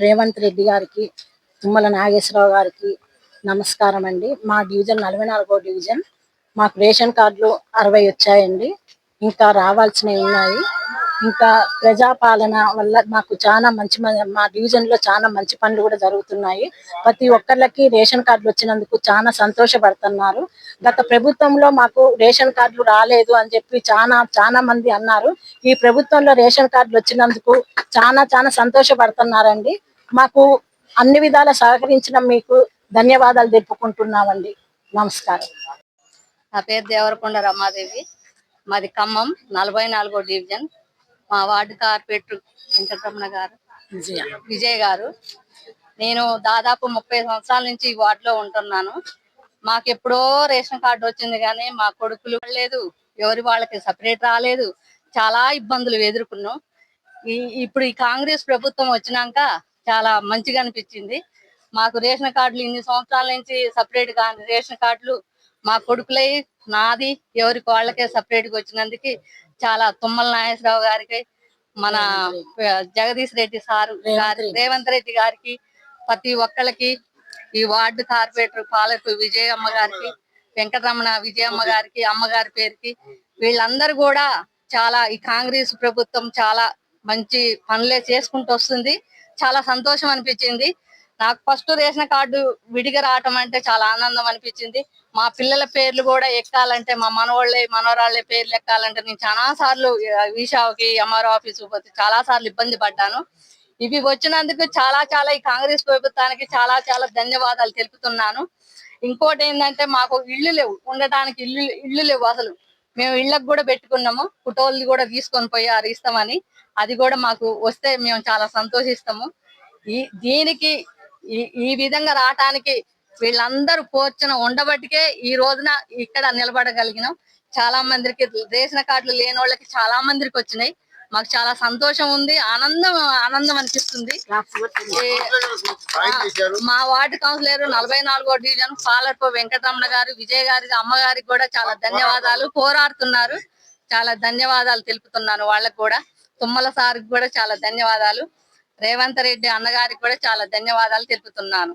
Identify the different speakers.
Speaker 1: రేవంత్ రెడ్డి గారికి తుమ్మల నాగేశ్వరరావు గారికి నమస్కారం అండి. మా డివిజన్ నలభై నాలుగో డివిజన్. మాకు రేషన్ కార్డులు అరవై వచ్చాయండి. ఇంకా రావాల్సినవి ఉన్నాయి. ఇంకా ప్రజాపాలన వల్ల మాకు చాలా మంచి మ- మా డివిజన్లో చాలా మంచి పనులు కూడా జరుగుతున్నాయి. ప్రతి ఒక్కళ్ళకి రేషన్ కార్డులు వచ్చినందుకు చాలా సంతోషపడుతున్నారు. గత ప్రభుత్వంలో మాకు రేషన్ కార్డులు రాలేదు అని చెప్పి చాలా చాలా మంది అన్నారు. ఈ ప్రభుత్వంలో రేషన్ కార్డులు వచ్చినందుకు చాలా చాలా సంతోషపడుతున్నారండి. మాకు అన్ని విధాల సహకరించిన మీకు ధన్యవాదాలు తెలుపుకుంటున్నామండి. నమస్కారం.
Speaker 2: నా పేరు దేవరకొండ రమాదేవి. మాది ఖమ్మం నలభై నాలుగో డివిజన్. మా వార్డు కార్పొరేటర్ వెంకటరమణ గారు
Speaker 1: విజయ.
Speaker 2: గారు. నేను దాదాపు ముప్పై సంవత్సరాల నుంచి ఈ వార్డులో ఉంటున్నాను. మాకు ఎప్పుడో రేషన్ కార్డు వచ్చింది కానీ మా కొడుకులు లేదు ఎవరి వాళ్ళకి సపరేట్ రాలేదు. చాలా ఇబ్బందులు ఎదుర్కొన్నాం. ఈ ఇప్పుడు ఈ కాంగ్రెస్ ప్రభుత్వం వచ్చినాక చాలా మంచిగా అనిపించింది. మాకు రేషన్ కార్డులు ఇన్ని సంవత్సరాల నుంచి సపరేట్గా రేషన్ కార్డులు మా కొడుకులై నాది ఎవరికి వాళ్ళకే సపరేట్గా వచ్చినందుకు చాలా తుమ్మల నాగేశ్వరరావు గారికి మన జగదీష్ రెడ్డి సారు గారి రేవంత్ రెడ్డి గారికి ప్రతి ఒక్కళ్ళకి ఈ వార్డు కార్పొరేటర్ పాలకు విజయమ్మ గారికి వెంకటరమణ విజయమ్మ గారికి అమ్మగారి పేరుకి వీళ్ళందరూ కూడా చాలా ఈ కాంగ్రెస్ ప్రభుత్వం చాలా మంచి పనులే చేసుకుంటూ వస్తుంది. చాలా సంతోషం అనిపించింది. నాకు ఫస్ట్ రేషన్ కార్డు విడిగా రావటం అంటే చాలా ఆనందం అనిపించింది. మా పిల్లల పేర్లు కూడా ఎక్కాలంటే మా మనవాళ్ళే మనవరాళ్ళే పేర్లు ఎక్కాలంటే నేను చాలా సార్లు విషాకి ఎంఆర్ఓ ఆఫీసు పోతే చాలా సార్లు ఇబ్బంది పడ్డాను. ఇవి వచ్చినందుకు చాలా చాలా ఈ కాంగ్రెస్ ప్రభుత్వానికి చాలా చాలా ధన్యవాదాలు తెలుపుతున్నాను. ఇంకోటి ఏంటంటే మాకు ఇల్లు లేవు. ఉండటానికి ఇల్లు ఇల్లు లేవు అసలు. మేము ఇళ్ళకు కూడా పెట్టుకున్నాము. ఫోటోలు కూడా తీసుకొని పోయారు ఇస్తామని అది కూడా మాకు వస్తే మేము చాలా సంతోషిస్తాము. ఈ దీనికి ఈ ఈ విధంగా రావటానికి వీళ్ళందరూ కూర్చుని ఉండబట్టికే ఈ రోజున ఇక్కడ నిలబడగలిగినాం. చాలా మందికి రేషన్ కార్డులు లేని వాళ్ళకి చాలా మందికి వచ్చినాయి. మాకు చాలా సంతోషం ఉంది ఆనందం ఆనందం అనిపిస్తుంది. మా వార్డు కౌన్సిలర్ నలభై నాలుగో డివిజన్ పాలర్పో వెంకటరమణ గారు విజయ్ గారికి అమ్మగారికి కూడా చాలా ధన్యవాదాలు. పోరాడుతున్నారు. చాలా ధన్యవాదాలు తెలుపుతున్నాను వాళ్ళకి కూడా. తుమ్మల సార్కి కూడా చాలా ధన్యవాదాలు. రేవంత్ రెడ్డి అన్నగారికి కూడా చాలా ధన్యవాదాలు తెలుపుతున్నాను.